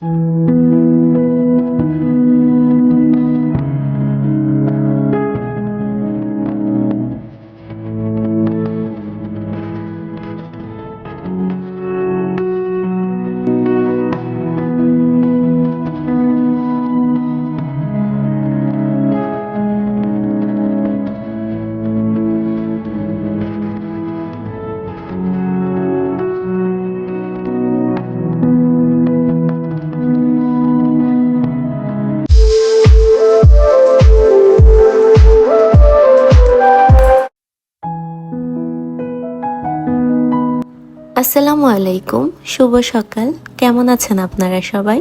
Mm-hmm. আসসালামু আলাইকুম, শুভ সকাল। কেমন আছেন আপনারা সবাই?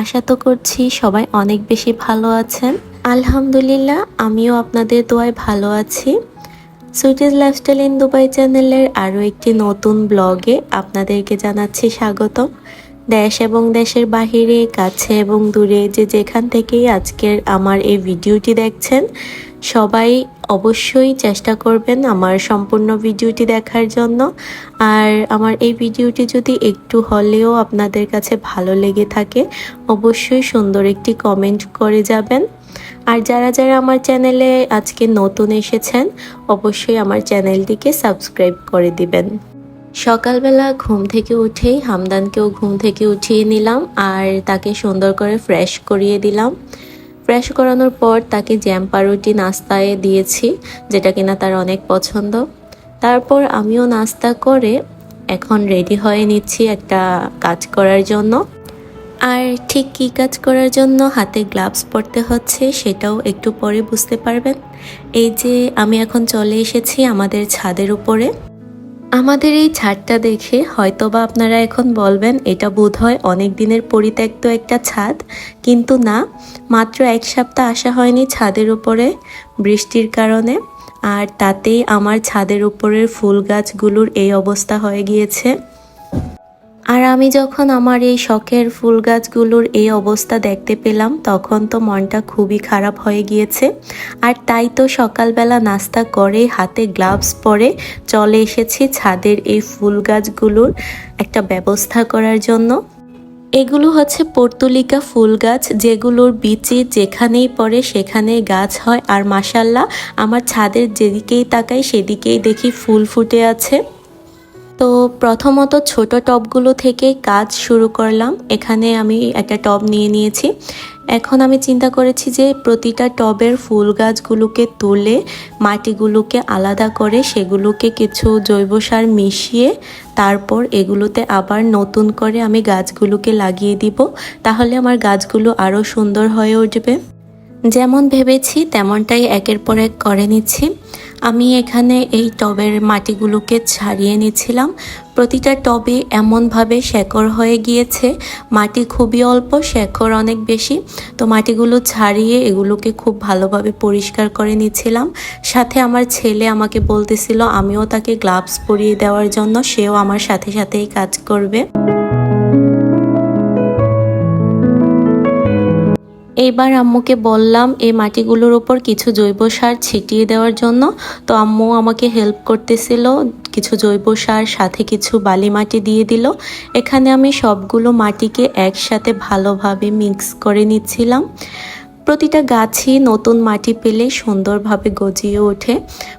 আশা তো করছি সবাই অনেক বেশি ভালো আছেন। আলহামদুলিল্লাহ, আমিও আপনাদের দোয়ায় ভালো আছি। সুইটিজ লাইফস্টাইল ইন দুবাই চ্যানেলের আরও একটি নতুন ব্লগে আপনাদেরকে জানাচ্ছি স্বাগতম। দেশ এবং দেশের বাহিরে, কাছে এবং দূরে যে যেখান থেকেই আজকের আমার এই ভিডিওটি দেখছেন, সবাই অবশ্যই চেষ্টা করবেন আমার সম্পূর্ণ ভিডিওটি দেখার জন্য। আর আমার এই ভিডিওটি যদি একটু হলেও আপনাদের কাছে ভালো লেগে থাকে, অবশ্যই সুন্দর একটি কমেন্ট করে যাবেন। আর যারা যারা আমার চ্যানেলে আজকে নতুন এসেছেন, অবশ্যই আমার চ্যানেলটিকে সাবস্ক্রাইব করে দিবেন। সকালবেলা ঘুম থেকে উঠেই হামদানকেও ঘুম থেকে উঠিয়ে নিলাম, আর তাকে সুন্দর করে ফ্রেশ করিয়ে দিলাম। ফ্রেশ করানোর পর তাকে জ্যাম পাউরুটি নাস্তায় দিয়েছি, যেটা কিনা তার অনেক পছন্দ। তারপর আমিও নাস্তা করে এখন রেডি হয়ে নিচ্ছি একটা কাজ করার জন্য। আর ঠিক কী কাজ করার জন্য হাতে গ্লাভস পরতে হচ্ছে সেটাও একটু পরে বুঝতে পারবেন। এই যে আমি এখন চলে এসেছি আমাদের ছাদের উপরে। আমাদের এই ছাদটা দেখে হয়তোবা আপনারা এখন বলবেন, এটা বোধ হয় অনেক দিনের পরিত্যক্ত একটা ছাদ। কিন্তু না, মাত্র এক সপ্তাহ আসা হয়নি ছাদের উপরে বৃষ্টির কারণে। আর তাতেই আমার ছাদের উপরের ফুল গাছগুলোর এই অবস্থা হয়ে গিয়েছে। আর আমি যখন আমার এই শখের ফুল গাছগুলোর এই অবস্থা দেখতে পেলাম, তখন তো মনটা খুবই খারাপ হয়ে গিয়েছে। আর তাই তো সকালবেলা নাস্তা করে, হাতে গ্লাভস পরে চলে এসেছি ছাদের এই ফুল গাছগুলোর একটা ব্যবস্থা করার জন্য। এগুলো হচ্ছে পর্তুলিকা ফুল গাছ, যেগুলোর বিচি যেখানেই পড়ে সেখানে গাছ হয়। আর মাসাল্লাহ আমার ছাদের যেদিকেই তাকাই সেদিকেই দেখি ফুল ফুটে আছে। তো প্রথমত ছোট টবগুলো থেকে কাজ শুরু করলাম। এখানে আমি একটা টব নিয়ে নিয়েছি। এখন আমি চিন্তা করেছি যে প্রতিটা টবের ফুল গাছগুলোকে তুলে মাটিগুলোকে আলাদা করে সেগুলোকে কিছু জৈব সার মিশিয়ে তারপর এগুলোতে আবার নতুন করে আমি গাছগুলোকে লাগিয়ে দিব। তাহলে আমার গাছগুলো আরও সুন্দর হয়ে উঠবে। যেমন ভেবেছি তেমনটাই একের পর এক করে নিচ্ছি। আমি এখানে এই টবের মাটিগুলোকে ছাড়িয়ে নিচ্ছিলাম প্রতিটা টবে এমনভাবে শেকড় হয়ে গিয়েছে, মাটি খুবই অল্প, শেকড় অনেক বেশি। তো মাটিগুলো ছাড়িয়ে এগুলোকে খুব ভালোভাবে পরিষ্কার করে নিচ্ছিলাম সাথে আমার ছেলে আমাকে বলতেছিল, আমিও তাকে গ্লাভস পরিয়ে দেওয়ার জন্য, সেও আমার সাথে সাথেই কাজ করবে। এইবার আম্মুকে বললাম, এই মাটিগুলোর ওপর কিছু জৈব সার ছিটিয়ে দেওয়ার জন্য। তো আম্মু আমাকে হেল্প করতেছিল, কিছু জৈব সার, সাথে কিছু বালি মাটি দিয়ে দিল। এখানে আমি সবগুলো মাটিকে একসাথে ভালোভাবে মিক্স করে নিচ্ছিলাম। প্রতিটা গাছই নতুন মাটি পেলে সুন্দরভাবে গজিয়ে ওঠে।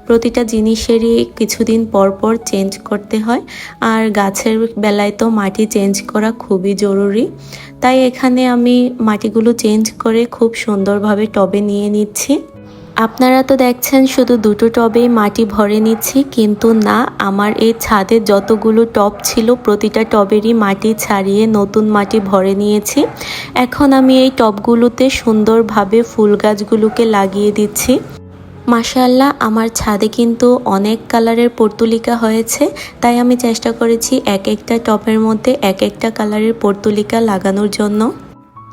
প্রতিটা জিনিসেরই কিছুদিন পর পর চেঞ্জ করতে হয়। আর গাছের বেলায় তো মাটি চেঞ্জ করা খুবই জরুরি। তাই এখানে আমি মাটিগুলো চেঞ্জ করে খুব সুন্দরভাবে টবে নিয়ে নিচ্ছি। আপনারা তো দেখছেন, শুধু দুটো টবেই মাটি ভরে নিচ্ছি, কিন্তু না, আমার এই ছাদে যতগুলো টব ছিল, প্রতিটা টবেরই মাটি ছাড়িয়ে নতুন মাটি ভরে নিয়েছি। এখন আমি এই টবগুলোতে সুন্দরভাবে ফুল গাছগুলোকে লাগিয়ে দিচ্ছি। মাশাল্লাহ আমার ছাদে কিন্তু অনেক কালারের পর্তুলিকা হয়েছে, তাই আমি চেষ্টা করেছি এক একটা টপের মধ্যে এক একটা কালারের পর্তুলিকা লাগানোর জন্য।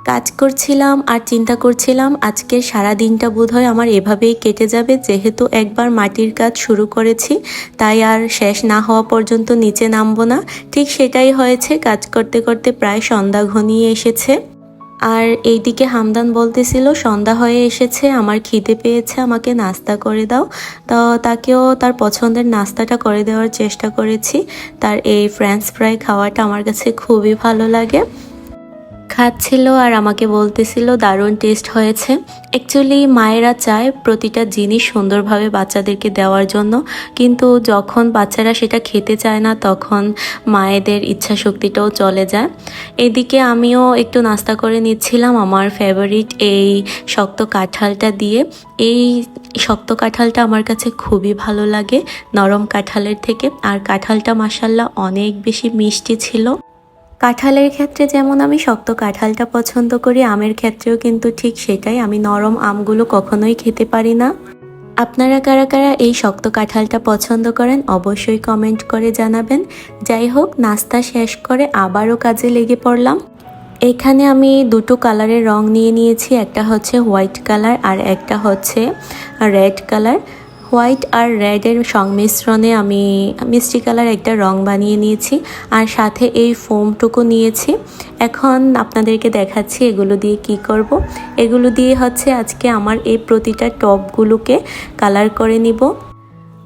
কাজ করছিলাম আর চিন্তা করছিলাম আজকে সারা দিনটা বোধহয় আমার এভাবেই কেটে যাবে। যেহেতু একবার মাটির কাজ শুরু করেছি, তাই আর শেষ না হওয়া পর্যন্ত নিচে নামবো না। ঠিক সেটাই হয়েছে, কাজ করতে করতে প্রায় সন্ধ্যা ঘনিয়ে এসেছে। আর এইদিকে হামদান বলতেছিল, সন্ধ্যা হয়ে এসেছে, আমার খিদে পেয়েছে, আমাকে নাস্তা করে দাও। তো তাকেও তার পছন্দের নাস্তাটা করে দেওয়ার চেষ্টা করেছি। তার এই ফ্রেঞ্চ ফ্রাই খাওয়াটা আমার কাছে খুবই ভালো লাগে। খাচ্ছিল আর আমাকে বলতেছিল, দারুণ টেস্ট হয়েছে। অ্যাকচুয়ালি মায়েরা চায় প্রতিটা জিনিস সুন্দরভাবে বাচ্চাদেরকে দেওয়ার জন্য, কিন্তু যখন বাচ্চারা সেটা খেতে চায় না, তখন মায়েদের ইচ্ছা শক্তিটাও চলে যায়। এদিকে আমিও একটু নাস্তা করে নিচ্ছিলাম আমার ফেভারিট এই শক্ত কাঁঠালটা দিয়ে। এই শক্ত কাঁঠালটা আমার কাছে খুবই ভালো লাগে নরম কাঁঠালের থেকে। আর কাঁঠালটা মাসাল্লাহ অনেক বেশি মিষ্টি ছিল। কাঁঠালের ক্ষেত্রে যেমন আমি শক্ত কাঁঠালটা পছন্দ করি, আমের ক্ষেত্রেও কিন্তু ঠিক সেটাই। আমি নরম আমগুলো কখনোই খেতে পারি না। আপনারা কারা কারা এই শক্ত কাঁঠালটা পছন্দ করেন, অবশ্যই কমেন্ট করে জানাবেন। যাই হোক, নাস্তা শেষ করে আবারও কাজে লেগে পড়লাম। এখানে আমি দুটো কালারের রং নিয়ে নিয়েছি, একটা হচ্ছে হোয়াইট কালার আর একটা হচ্ছে রেড কালার। হোয়াইট আর রেডের সংমিশ্রণে আমি মিষ্টি কালার একটা রং বানিয়ে নিয়েছি আর সাথে এই ফোমটুকু নিয়েছি এখন আপনাদেরকে দেখাচ্ছি এগুলো দিয়ে কি করব। এগুলো দিয়ে হচ্ছে আজকে আমার এই প্রতিটা টপগুলোকে কালার করে নিব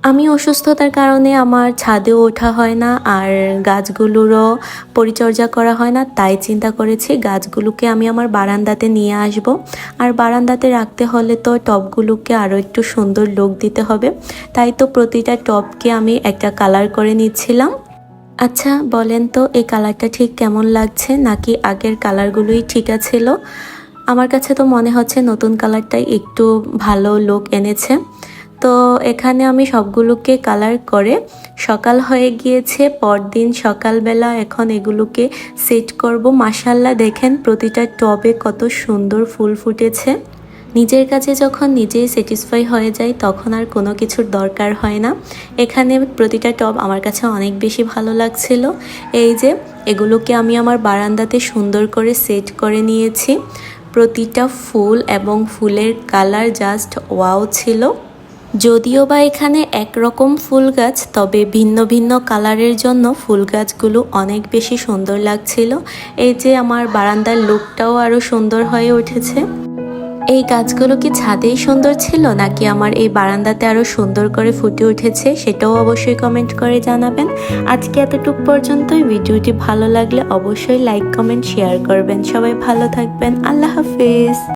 আমি অসুস্থতার কারণে আমার ছাদেও ওঠা হয় না, আর গাছগুলোরও পরিচর্যা করা হয় না, তাই চিন্তা করেছি গাছগুলোকে আমি আমার বারান্দাতে নিয়ে আসব। আর বারান্দাতে রাখতে হলে তো টবগুলোকে আরও একটু সুন্দর লুক দিতে হবে। তাই তো প্রতিটা টবকে আমি একটা কালার করে নিচ্ছিলাম। আচ্ছা বলেন তো, এই কালারটা ঠিক কেমন লাগছে? নাকি আগের কালারগুলোই ঠিক আছিল? আমার কাছে তো মনে হচ্ছে নতুন কালারটাই একটু ভালো লুক এনেছে। তো এখানে আমি সবগুলোকে কালার করে সকাল হয়ে গিয়েছে, পরদিন সকালবেলা এখন এগুলোকে সেট করব। মাসাল্লা দেখেন প্রতিটা টবে কত সুন্দর ফুল ফুটেছে। নিজের কাছে যখন নিজেই স্যাটিসফাই হয়ে যায় তখন আর কোনো কিছুর দরকার হয় না। এখানে প্রতিটা টব আমার কাছে অনেক বেশি ভালো লাগছিল। এই যে, এগুলোকে আমি আমার বারান্দাতে সুন্দর করে সেট করে নিয়েছি। প্রতিটা ফুল এবং ফুলের কালার জাস্ট ওয়াও ছিল। যদিও বা এখানে একরকম ফুল গাছ, তবে ভিন্ন ভিন্ন কালারের জন্য ফুল গাছগুলো অনেক বেশি সুন্দর লাগছিল। এই যে আমার বারান্দার লুকটাও আরও সুন্দর হয়ে উঠেছে। এই গাছগুলো কি ছাদেই সুন্দর ছিল, নাকি আমার এই বারান্দাতে আরও সুন্দর করে ফুটে উঠেছে, সেটাও অবশ্যই কমেন্ট করে জানাবেন। আজকে এতটুক পর্যন্তই। ভিডিওটি ভালো লাগলে অবশ্যই লাইক, কমেন্ট, শেয়ার করবেন। সবাই ভালো থাকবেন। আল্লাহ হাফিজ।